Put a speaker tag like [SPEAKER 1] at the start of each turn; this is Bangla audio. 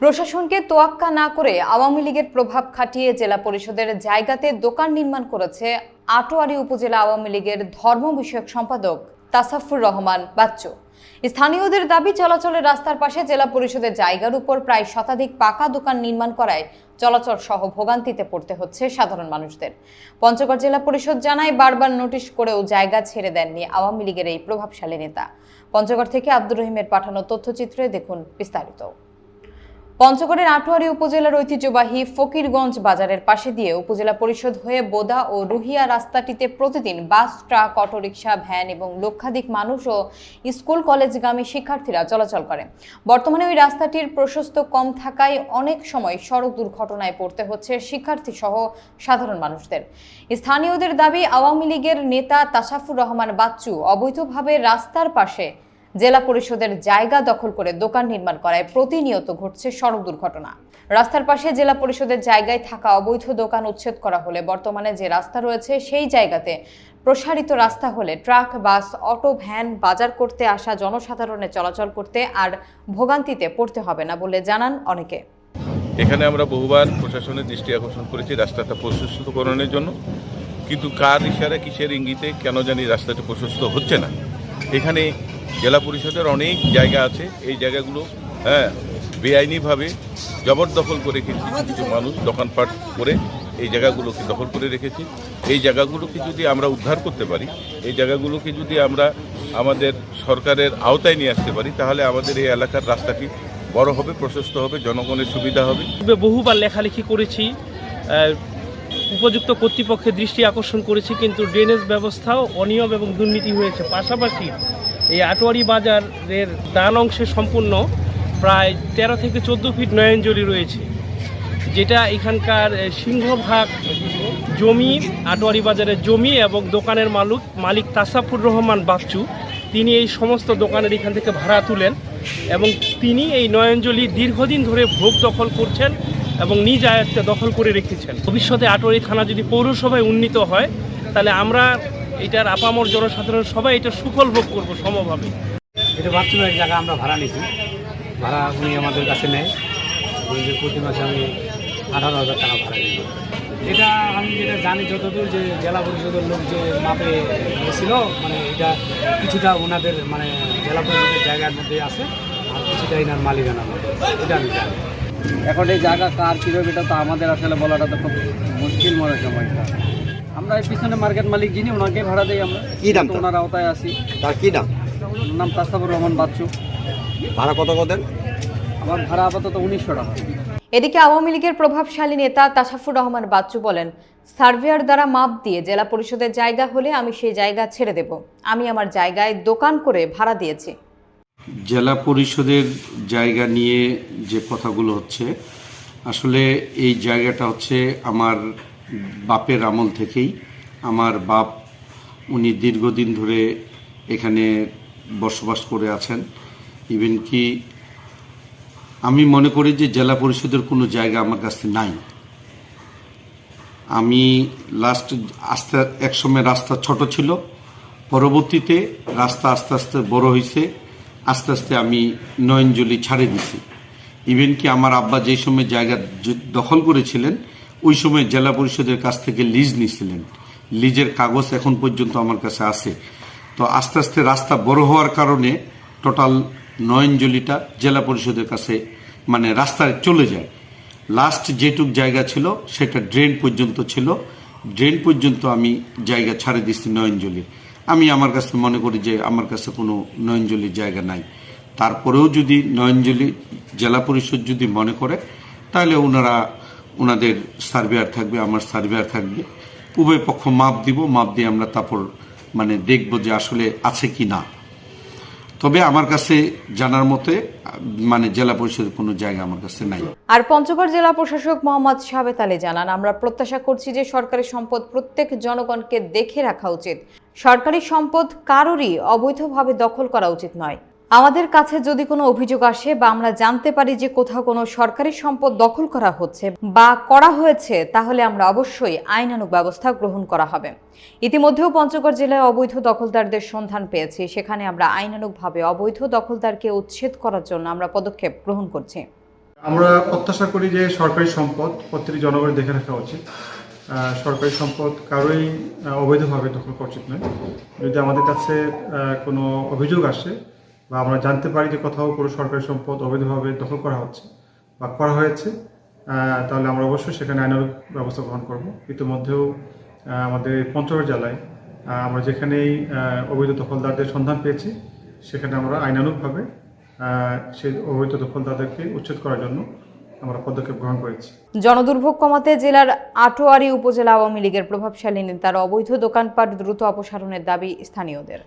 [SPEAKER 1] প্রশাসনকে তোয়াক্কা না করে আওয়ামী লীগের প্রভাব খাটিয়ে জেলা পরিষদের জায়গাতে দোকান নির্মাণ করেছে আটোয়ারি উপজেলা আওয়ামী লীগের ধর্ম বিষয়ক সম্পাদক তাসাফুর রহমান বাচ্চু। স্থানীয়দের দাবি, চলাচলের রাস্তার পাশে জেলা পরিষদের জায়গার উপর প্রায় শতাধিক পাকা দোকান নির্মাণ করায় চলাচল সহ ভোগান্তিতে পড়তে হচ্ছে সাধারণ মানুষদের। পঞ্চগড় জেলা পরিষদ জানায়, বারবার নোটিশ করেও জায়গা ছেড়ে দেননি আওয়ামী লীগের এই প্রভাবশালী নেতা। পঞ্চগড় থেকে আব্দুর রহিমের পাঠানো তথ্যচিত্রে দেখুন বিস্তারিত। পঞ্চগড়ের আটোয়ারি উপজেলার ঐতিহ্যবাহী ফকিরগঞ্জ বাজারের পাশে দিয়ে উপজেলা পরিষদ হয়ে বোদা ও রুহিয়া রাস্তাটিতে প্রতিদিন বাস, ট্রাক, অটোরিকশা, ভ্যান এবং লক্ষাধিক মানুষ ও স্কুল, কলেজগামী শিক্ষার্থীরা চলাচল করে। বর্তমানে ওই রাস্তাটির প্রশস্ত কম থাকায় অনেক সময় সড়ক দুর্ঘটনায় পড়তে হচ্ছে শিক্ষার্থী সহ সাধারণ মানুষদের। স্থানীয়দের দাবি, আওয়ামী লীগের নেতা তাসাফুর রহমান বাচ্চু অবৈধভাবে রাস্তার পাশে জেলা পরিষদের জায়গা দখল করে দোকান নির্মাণ করায় প্রতিনিয়ত ঘটছে সড়ক দুর্ঘটনা। রাস্তার পাশে জেলা পরিষদের জায়গায় থাকা অবৈধ দোকান উচ্ছেদ করা হলে বর্তমানে যে রাস্তা রয়েছে সেই জায়গাতে প্রসারিত রাস্তা হলে ট্রাক, বাস, অটো, ভ্যান বাজার করতে আসা জনসাধারণের চলাচল করতে আর ভোগান্তিতে পড়তে হবে না বলে জানান অনেকে।
[SPEAKER 2] এখানে আমরা বহুবার প্রশাসনের দৃষ্টি আকর্ষণ করেছি রাস্তাটা প্রশস্তকরণের জন্য। কিন্তু কার ইশারা, কিসের ইঙ্গিতে কেন জানি রাস্তাটা প্রশস্ত হচ্ছে না। এখানে জেলা পরিষদের অনেক জায়গা আছে। এই জায়গাগুলো হ্যাঁ বেআইনিভাবে জবরদখল করে রেখেছে কিছু মানুষ দোকানপাট করে এই জায়গাগুলোকে দখল করে রেখেছে। এই জায়গাগুলোকে যদি আমরা উদ্ধার করতে পারি, এই জায়গাগুলোকে যদি আমরা আমাদের সরকারের আওতায় নিয়ে আসতে পারি, তাহলে আমাদের এই এলাকার রাস্তাটি বড় হবে, প্রশস্ত হবে, জনগণের সুবিধা হবে।
[SPEAKER 3] বহুবার লেখালেখি করেছি উপযুক্ত কর্তৃপক্ষের দৃষ্টি আকর্ষণ করেছি, কিন্তু ড্রেনেজ ব্যবস্থাও অনিয়ম এবং দুর্নীতি হয়েছে। পাশাপাশি এই আটোয়ারি বাজারের দান অংশে সম্পূর্ণ প্রায় তেরো থেকে চোদ্দ ফিট নয়নজলি রয়েছে, যেটা এখানকার সিংহভাগ জমি, আটোয়ারি বাজারের জমি এবং দোকানের মালিক মালিক তাসাফুর রহমান বাচ্চু, তিনি এই সমস্ত দোকানের এখান থেকে ভাড়া তুলেন এবং তিনি এই নয়নজলি দীর্ঘদিন ধরে ভোগ দখল করছেন এবং নিজ আয়ত্তে দখল করে রেখেছেন। ভবিষ্যতে আটোয়ারি থানা যদি পৌরসভায় উন্নীত হয়, তাহলে আমরা এটার আপামর জনসাধারণ সবাই এটা সুফল ভোগ করব সমভাবে।
[SPEAKER 4] এটা বাথরুমের জায়গা আমরা ভাড়া নিচ্ছি ভাড়া উনি আমাদের কাছে নেয়। প্রতি মাসে আমি আঠারো হাজার টাকা ভাড়া দিই এটা আমি যেটা জানি যতদূর যে জেলা পরিষদের লোক যে মাপে গেছিল মানে এটা কিছুটা ওনাদের মানে জেলা পরিষদের জায়গার মধ্যে আছে আর কিছুটা এনার মালিকানার মধ্যে এটা আমি জানি।
[SPEAKER 5] এখন এই জায়গা কার কীভাবে এটা তো আমাদের আসলে বলাটা তো খুব মুশকিল মনে হয় সময়টা। আমরা এই পিছনে মার্কেট মালিক যিনি ওনাকে ভাড়া দিই আমরা।
[SPEAKER 6] কি তার?
[SPEAKER 5] ওনার আওতায় আছি।
[SPEAKER 6] তার কি নাম
[SPEAKER 5] ওনার নাম তাস্তাবুর রহমান বাচ্চু।
[SPEAKER 6] ভাড়া কত কত দেন
[SPEAKER 5] আমার ভাড়া আপাতত উনিশশো টাকা।
[SPEAKER 1] এদিকে আওয়ামী লীগের প্রভাবশালী নেতা তাসাফুর রহমান বাচ্চু বলেন সার্ভেয়ার দ্বারা মাপ দিয়ে জেলা পরিষদের জায়গা হলে আমি সেই জায়গা ছেড়ে দেব। আমি আমার জায়গায় দোকান করে ভাড়া দিয়েছি।
[SPEAKER 7] জেলা পরিষদের জায়গা নিয়ে যে কথাগুলো হচ্ছে আসলে এই জায়গাটা হচ্ছে আমার বাপের আমল থেকেই। আমার বাপ, উনি দীর্ঘদিন ধরে এখানে বসবাস করে আছেন। ইভেন কি আমি মনে করি যে জেলা পরিষদের কোনো জায়গা আমার কাছে নাই। আমি লাস্ট আস্তে একসময় রাস্তা ছোট ছিল, পরবর্তীতে রাস্তা আস্তে আস্তে বড় হয়েছে আস্তে আস্তে আমি নয়নজলি ছাড়ে দিছি। ইভেন কি আমার আব্বা যেই সময় জায়গা দখল করেছিলেন ওই সময় জেলা পরিষদের কাছ থেকে লিজ নিয়েছিলেন। লিজের কাগজ এখন পর্যন্ত আমার কাছে আছে। তো আস্তে আস্তে রাস্তা বড় হওয়ার কারণে টোটাল নয়নজলিটা জেলা পরিষদের কাছে মানে রাস্তায় চলে যায়। লাস্ট যেটুক জায়গা ছিল, সেটা ড্রেন পর্যন্ত ছিল। ড্রেন পর্যন্ত আমি জায়গা ছাড়ে দিচ্ছি নয়নজলির আমি আমার কাছে মনে করি যে আমার কাছে কোনো নয়নজলির জায়গা নাই। তারপরেও যদি নয়নজলি জেলা পরিষদ যদি মনে করে, তাহলে ওনারা ওনাদের সার্ভেয়ার থাকবে, আমার সার্ভেয়ার থাকবে। উভয় পক্ষ মাপ দিব, মাপ দিয়ে আমরা তারপর মানে দেখব যে আসলে আছে কি না। তবে আমার কাছে জানার মতে মানে জেলা পরিষদের কোনো জায়গা আমার কাছে নাই।
[SPEAKER 1] আর পঞ্চগড় জেলা প্রশাসক মোহাম্মদ সাবেত আলী জানান, আমরা প্রত্যাশা করছি যে সরকারি সম্পদ প্রত্যেক জনগণকে দেখে রাখা উচিত। সরকারি সম্পদ কারোরই অবৈধভাবে দখল করা উচিত নয়। আমাদের কাছে যদি কোনো অভিযোগ আসে বা আমরা জানতে পারি যে কোথাও কোনো সরকারি সম্পদ দখল করা হচ্ছে বা করা হয়েছে, তাহলে আমরা অবশ্যই আইনানুগ ব্যবস্থা গ্রহণ করা হবে। ইতিমধ্যেও পঞ্চগড় জেলায় অবৈধ দখলদারদের সন্ধান পেয়েছি। সেখানে আমরা আইনানুগভাবে অবৈধ দখলদারকে উচ্ছেদ করার জন্য আমরা পদক্ষেপ গ্রহণ করছি।
[SPEAKER 8] আমরা প্রত্যাশা করি যে সরকারি সম্পদ প্রত্যেকটি জনগণের দেখে রাখা উচিত। সরকারি সম্পদ কারোই অবৈধভাবে দখল করা উচিত নয়। যদি আমাদের কাছে কোনো অভিযোগ আসে বা আমরা জানতে পারি যে কোথাও কোনো সরকারি সম্পদ অবৈধভাবে দখল করা হচ্ছে বা করা হয়েছে তাহলে আমরা অবশ্যই সেখানে আইনানুগ ব্যবস্থা গ্রহণ করব। ইতিমধ্যেও আমাদের পঞ্চগড় জেলায় আমরা যেখানেই অবৈধ দখলদারদের সন্ধান পেয়েছি সেখানে আমরা আইনানুগভাবে আহ, সেই অবৈধ দখলদারদেরকে উচ্ছেদ করার জন্য আমরা পদক্ষেপ গ্রহণ করেছি।
[SPEAKER 1] জনদুর্ভোগ কমাতে জেলার আটোয়ারি উপজেলা আওয়ামী লীগের প্রভাবশালী নেতার অবৈধ দোকানপাট দ্রুত অপসারণের দাবি স্থানীয়দের।